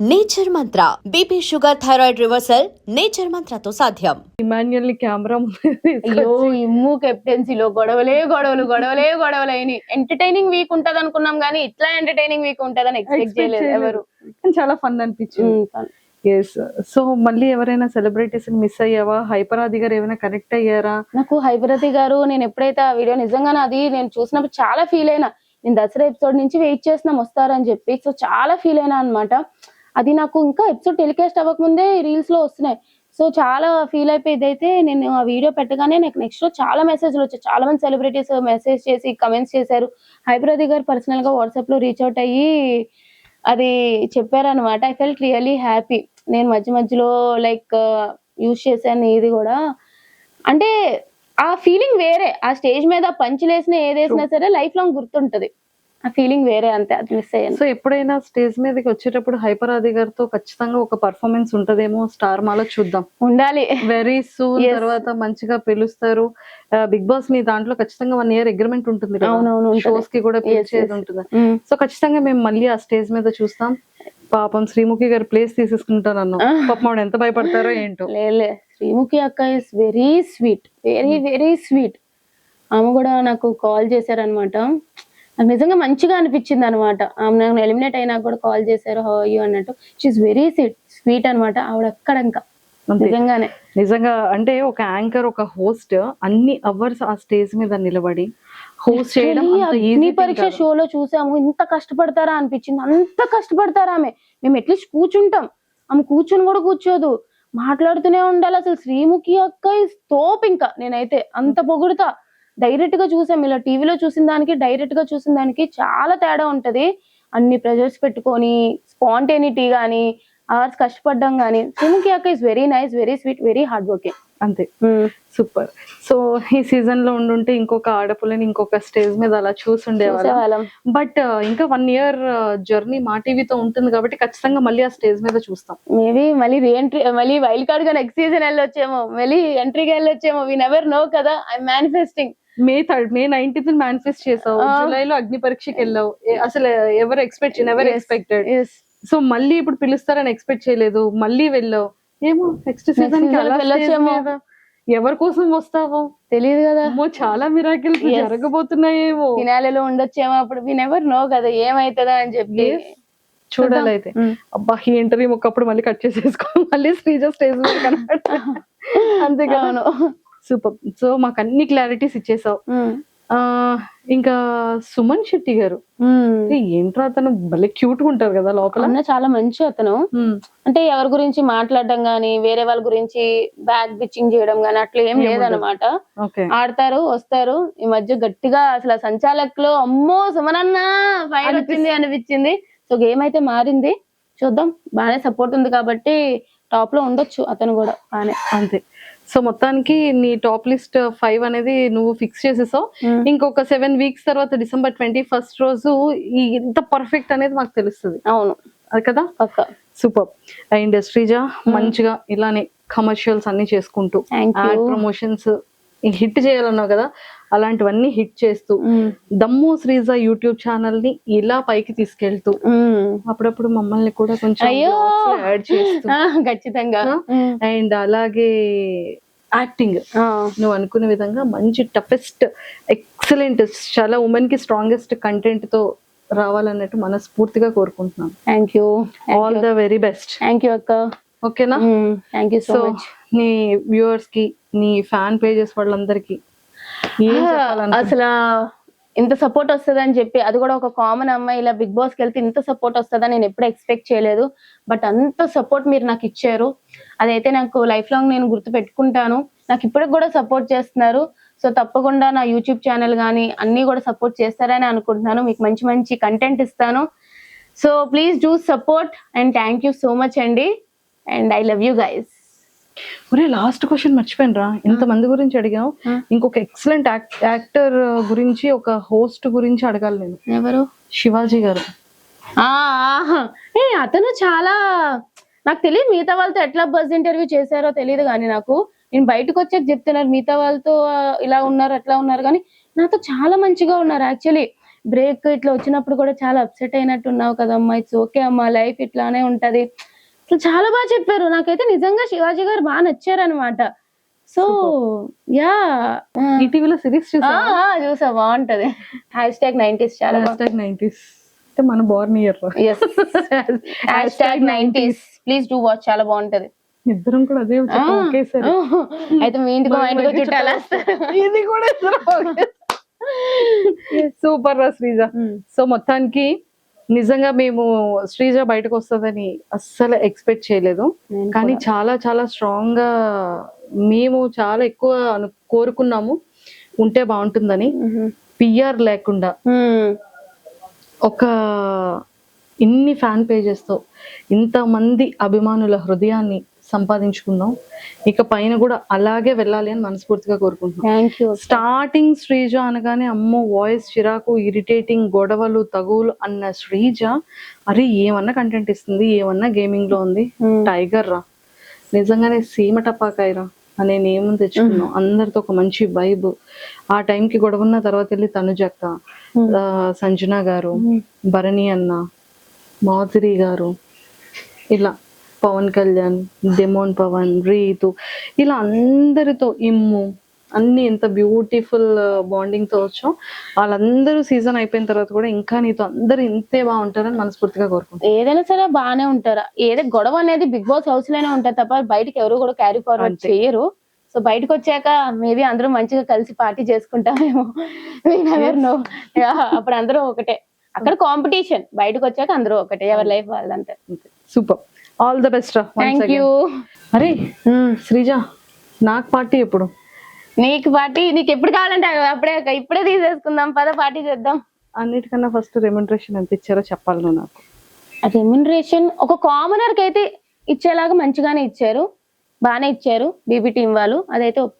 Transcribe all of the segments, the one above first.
Nature Mantra BP sugar thyroid reversal Nature మంత్రతో సాధ్యం. ఇమాన్యుయల్ని camera అయ్యో ఇమ్ము కెప్టెన్సీలో గొడవలే గొడవలు గొడవలే గొడవలు అయినాయి. ఎంటర్టైనింగ్ వీక్ ఉంటది అనుకున్నాం కానీ ఇట్లా ఎంటర్టైనింగ్ వీక్ ఉంటదని ఎక్స్పెక్ట్ చేయలేదు ఎవరు. చాలా ఫన్ అనిపించింది. ఎస్ సో మళ్ళీ ఎవరైనా సెలబ్రిటీస్ మిస్ అయ్యావా? హైపరాది గారు ఏమైనా కనెక్ట్ అయ్యారా? నాకు హైపరతి గారు నేను ఎప్పుడైతే ఆ వీడియో నిజంగానే అది నేను చూసినప్పుడు చాలా ఫీల్ అయినా. నేను దసరా ఎపిసోడ్ నుంచి వెయిట్ చేస్తున్నాం వస్తారని చెప్పి. సో చాలా ఫీల్ అయినా అన్నమాట. అది నాకు ఇంకా ఎపిసోడ్ టెలికాస్ట్ అవ్వకముందే రీల్స్లో వస్తున్నాయి. సో చాలా ఫీల్ అయిపోయి ఇదైతే నేను ఆ వీడియో పెట్టగానే నాకు నెక్స్ట్ రోజు చాలా మెసేజ్లు వచ్చాయి. చాలా మంది సెలబ్రిటీస్ మెసేజ్ చేసి కమెంట్స్ చేశారు. హైప్రది గారు పర్సనల్గా వాట్సాప్లో రీచ్ అవుట్ అయ్యి అది చెప్పారనమాట ఐ ఫెల్ట్ రియలీ హ్యాపీ నేను మధ్య మధ్యలో లైక్ యూజ్ చేశాను ఇది కూడా. అంటే ఆ ఫీలింగ్ వేరే. ఆ స్టేజ్ మీద పంచులేసిన ఏదేసినా సరే లైఫ్ లాంగ్ గుర్తుంటది. ఆ ఫీలింగ్ వేరే అంతే అది మిస్ అయ్యాను. సో ఎప్పుడైనా స్టేజ్ మీదకి వచ్చేటప్పుడు హైపరాది గారితో ఖచ్చితంగా ఒక పర్ఫార్మెన్స్ ఉంటదేమో స్టార్ మాలో చూద్దాం. ఉండాలి. Very soon. తర్వాత మంచిగా పిలుస్తారు. బిగ్ బాస్ మీ దాంట్లో ఖచ్చితంగా వన్ ఇయర్ అగ్రిమెంట్ ఉంటుంది అవునవును. షోస్కి కూడా పిలిచేది. ఉంటుంది? ఉమ్. సో ఖచ్చితంగా మేము మళ్ళీ ఆ స్టేజ్ మీద చూస్తాం. పాపం శ్రీముఖి గారు ప్లేస్ తీసేసుకుంటాను అన్నాం. Ah. పాపం ఆవిడ ఎంత భయపడతారో ఏంటో. లేలే శ్రీముఖి అక్క is very sweet very very sweet ఆమె కూడా నాకు కాల్ చేశారనమాట నాకు నిజంగా మంచిగా అనిపించింది అనమాట ఆమె నాకు ఎలిమినేట్ అయినా కూడా కాల్ చేశారు హౌ యూ అన్నట్టు. షీఈ్ వెరీ స్వీట్ స్వీట్ అనమాట ఆవిడ అక్కడ ఇంకా. నిజంగానే. నిజంగా అంటే ఒక యాంకర్ ఒక హోస్ట్ అన్ని అవర్స్ ఆ స్టేజ్ మీద నిలబడి హోస్ట్ చేయడం అగ్ని పరీక్ష. షోలో చూసాము. ఇంత కష్టపడతారా అనిపించింది. అంత కష్టపడతారా ఆమె. మేము అట్లీస్ట్ కూర్చుంటాం. ఆమె కూర్చుని కూడా కూర్చోదు. మాట్లాడుతూనే ఉండాలి. అసలు శ్రీముఖి అక్క తోపు ఇంకా. నేనైతే అంత పొగుడుతా. డైరెక్ట్గా చూసాం. ఇలా టీవీలో చూసిన దానికి డైరెక్ట్గా చూసిన దానికి చాలా తేడా ఉంటది. అన్ని ప్రెజర్స్ పెట్టుకొని స్పాంటేనిటీ గానీ అవర్స్ కష్టపడడం గానీ. శ్రీముఖి అక్క is very nice very sweet very hard working అంతే. సూపర్ సో ఈ సీజన్లో ఉండుంటే ఇంకొక ఆడపుల్లని ఇంకొక స్టేజ్ మీద అలా చూసుండేవాళ్ళం. బట్ ఇంకా వన్ ఇయర్ జర్నీ మా టీవీతో ఉంటుంది కాబట్టి ఖచ్చితంగా మళ్ళీ ఆ స్టేజ్ మీద చూస్తాం. మేబీ మళ్ళీ రీఎంట్రీ మళ్ళీ వైల్డ్ కార్డ్గా నెక్స్ట్ సీజన్ వెళ్ళొచ్చేమో. మళ్ళీ ఎంట్రీకి వెళ్ళొచ్చేమో. వి నెవర్ నో కదా. I manifesting May third May nineteenth manifest చేసావు. Ah. జూలైలో అగ్ని పరీక్షకి వెళ్ళావు. అసలు ఎవరు ఎక్స్పెక్ట్ ఎవరు ఎక్స్పెక్టెడ్ సో మళ్ళీ ఇప్పుడు పిలుస్తారని ఎక్స్పెక్ట్ చేయలేదు. మళ్ళీ వెళ్ళావు. ఏమో నెక్స్ట్ సీజన్ వెళ్ళొచ్చేమో. ఎవరి కోసం వస్తావో తెలియదు కదా. చాలా మిరాకిల్స్. జరగబోతున్నాయేమో. ఫినాలేలో ఉండొచ్చేమో అప్పుడు. వి నెవర్ నో కదా ఏమైతుందా అని చెప్పి. చూడాలి అయితే. అబ్బా ఈ ఇంటర్వ్యూ ఒకప్పుడు మళ్ళీ కట్ చేసేసుకో మళ్ళీ శ్రీజ స్టేజ్ మీద కనబడతా అంతే కదా. అవును. సూపర్ సో మాకు అన్ని క్లారిటీస్ ఇచ్చేసావు. ఆ ఇంకా సుమన్ శెట్టి గారు. ఏంట్రా అతను? భలే క్యూట్గా ఉంటారు కదా లోపల. అన్న చాలా మంచి అతను. అంటే ఎవరి గురించి మాట్లాడడం గానీ వేరే వాళ్ళ గురించి బ్యాక్ బిచ్చింగ్ చేయడం గానీ అట్లా ఏం. లేదనమాట ఆడతారు వస్తారు. ఈ మధ్య గట్టిగా అసలు సంచాలక్లో అమ్మో సుమనన్న ఫైర్ వచ్చింది అనిపించింది. సో గేమ్ అయితే మారింది. చూద్దాం బాగానే సపోర్ట్ ఉంది కాబట్టి టాప్లో ఉండొచ్చు అతను కూడా బాగానే. అంతే. సో మొత్తానికి నీ టాప్ లిస్ట్ ఫైవ్ అనేది నువ్వు ఫిక్స్ చేసేసావు. ఇంకొక సెవెన్ వీక్స్ తర్వాత డిసెంబర్ ట్వంటీ ఫస్ట్ రోజు ఎంత పర్ఫెక్ట్ అనేది మాకు తెలుస్తుంది. అవును. అది కదా? పక్క సూపర్. అండ్ శ్రీజ మంచిగా ఇలానే కమర్షియల్స్ అన్ని చేసుకుంటూ ప్రమోషన్స్ హిట్ చేయాలన్నావు కదా? అలాంటివన్నీ హిట్ చేస్తూ దమ్ము శ్రీజ యూట్యూబ్ ఛానల్ని ఇలా పైకి తీసుకెళ్తూ అప్పుడప్పుడు మమ్మల్ని కూడా కొంచెం యాడ్ చేస్తూ. ఖచ్చితంగా? అండ్ అలాగే యాక్టింగ్. నువ్వు అనుకునే విధంగా మంచి టఫెస్ట్ ఎక్సలెంట్ చాలా ఉమెన్కి స్ట్రాంగెస్ట్ కంటెంట్తో రావాలన్నట్టు మనస్ఫూర్తిగా కోరుకుంటున్నాను. Thank you all the very best thank you అక్క. ఓకేనా? థ్యాంక్ యూ సో నీ వ్యూవర్స్కి నీ ఫ్యాన్ పేజెస్ వాళ్ళందరికి? అసలు ఇంత సపోర్ట్ వస్తుంది అని చెప్పి అది కూడా ఒక కామన్ అమ్మాయి ఇలా బిగ్ బాస్కి వెళ్తే ఇంత సపోర్ట్ వస్తుందని నేను ఎప్పుడు ఎక్స్పెక్ట్ చేయలేదు. బట్ అంత సపోర్ట్ మీరు నాకు ఇచ్చారు. అదైతే నాకు లైఫ్ లాంగ్ నేను గుర్తు పెట్టుకుంటాను. నాకు ఇప్పటికి కూడా సపోర్ట్ చేస్తున్నారు. సో తప్పకుండా నా యూట్యూబ్ ఛానల్ కానీ అన్ని కూడా సపోర్ట్ చేస్తారని అనుకుంటున్నాను. మీకు మంచి మంచి కంటెంట్ ఇస్తాను. So please do support and thank you so much అండి. And I love you guys ఒరే లాస్ట్ క్వశ్చన్ మర్చిపోయాను రా ఇంత మంది గురించి అడిగాం. ఇంకొక ఎక్సలెంట్ యాక్టర్ గురించి ఒక హోస్ట్ గురించి అడగాలి నేను. ఎవరు? శివాజీ గారు. ఏ అతను చాలా నాకు తెలియదు మిగతా వాళ్ళతో ఎట్లా బస్ ఇంటర్వ్యూ చేశారో తెలియదు కానీ నాకు. నేను బయటకు వచ్చాక చెప్తున్నారు మిగతా వాళ్ళతో ఇలా ఉన్నారు అట్లా ఉన్నారు కానీ నాతో చాలా మంచిగా ఉన్నారు. యాక్చువల్లీ బ్రేక్ ఇట్లా వచ్చినప్పుడు కూడా చాలా అప్సెట్ అయినట్టు ఉన్నావు కదమ్మా ఇట్స్ ఓకే అమ్మా లైఫ్ ఇట్లానే ఉంటది. అసలు చాలా బాగా చెప్పారు. నాకైతే నిజంగా శివాజీ గారు బాగా నచ్చారనమాట సో యా. ఈటీవీలో సిరీస్ చూసా చూసా. బాగుంటది. హ్యాష్ ట్యాగ్ నైన్టీస్ చాలా హ్యాష్ నైన్టీస్ అంటే మన born year hashtag nineties please do watch చాలా బాగుంటది. ఇద్దరం కూడా అదే ఒకేసారి. అయితే మీ ఇంటికి మా ఇంటికి చుట్టాలు ఇది కూడా సూపర్ రా శ్రీజ. సో మొత్తానికి నిజంగా మేము శ్రీజ బయటకు వస్తుందని అస్సలు ఎక్స్పెక్ట్ చేయలేదు. కానీ చాలా చాలా స్ట్రాంగ్గా మేము చాలా ఎక్కువ కోరుకున్నాము. ఉంటే బాగుంటుందని. పిఆర్ లేకుండా. ఒక ఇన్ని ఫ్యాన్ పేజెస్తో ఇంతమంది అభిమానుల హృదయాన్ని సంపాదించుకున్నాం ఇక పైన కూడా అలాగే వెళ్ళాలి అని మనస్ఫూర్తిగా కోరుకుంటున్నాం. స్టార్టింగ్ శ్రీజ అనగానే అమ్మో వాయిస్ చిరాకు ఇరిటేటింగ్ గొడవలు తగువులు అన్న శ్రీజ అరే ఏమన్నా కంటెంట్ ఇస్తుంది ఏమన్నా గేమింగ్లో ఉంది? టైగర్ రా. నిజంగానే సీమ టపాకాయరా అనే నేమ్ తెచ్చుకున్నాం. అందరితో ఒక మంచి వైబ్ ఆ టైంకి గొడవ ఉన్న తర్వాత వెళ్ళి తనుజక్క ఆ, సంజన గారు భరణి అన్న మాధురి గారు ఇలా పవన్ కళ్యాణ్ డెమోన్ పవన్ రీతు ఇలా అందరితో ఇమ్ము అన్ని ఎంత బ్యూటిఫుల్ బాండింగ్తో వచ్చాం వాళ్ళందరూ సీజన్ అయిపోయిన తర్వాత కూడా ఇంకా నీతో అందరూ ఇంతే బాగుంటారని మనస్ఫూర్తిగా కోరుకుంటున్నాం ఏదైనా సరే బాగానే ఉంటారు. ఏదో గొడవ అనేది బిగ్ బాస్ హౌస్లోనే ఉంటది తప్ప బయటకి ఎవరు కూడా క్యారీ ఫార్వర్డ్. చేయరు. సో బయటకు వచ్చాక మేబీ అందరూ మంచిగా కలిసి పార్టీ చేసుకుంటామేమో. అప్పుడు అందరూ ఒకటే. అక్కడ కాంపిటీషన్ బయటకు వచ్చాక అందరూ ఒకటే. ఎవరి life వాళ్ళంతే super. All the best thank. You అరే శ్రీజ నాకు పార్టీ ఎప్పుడు? నీకు పార్టీ నీకు ఎప్పుడు కావాలంటే అప్పుడే ఇప్పుడే తీసేసుకుందాం పద పార్టీ చేద్దాం. అన్నిటికన్నా ఫస్ట్ రెమ్యూనరేషన్ ఎంత ఇచ్చారో చెప్పాలి నువ్వు నాకు. రెమ్యునరేషన్ ఒక కామనర్కి అయితే ఇచ్చేలాగా మంచిగానే ఇచ్చారు. బాగానే ఇచ్చారు బీబీ టీం వాళ్ళు. అదైతే ఒప్-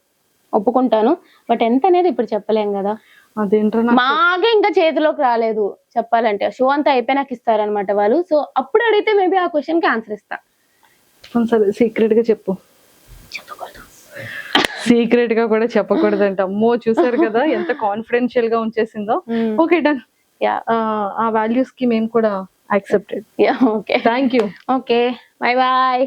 ఒప్పుకుంటాను. బట్ ఎంత అనేది ఇప్పుడు చెప్పలేం కదా. మాకే ఇంకా చేతిలోకి రాలేదు చెప్పాలంటే. షో అంతా అయిపోయినాక ఇస్తారనమాట వాళ్ళు. సో అప్పుడు అడిగితే మేబీ ఆ క్వశ్చన్కి ఆన్సర్ ఇస్తా. సరే సీక్రెట్గా చెప్పు. సీక్రెట్గా కూడా చెప్పకూడదంట. అమ్మో చూసారు కదా ఎంత కాన్ఫిడెన్షియల్గా ఉంచేసిందో ఓకే డన్. యా. ఆ వాల్యూస్కి మేము కూడా accepted. Yeah okay. Thank you okay. Bye bye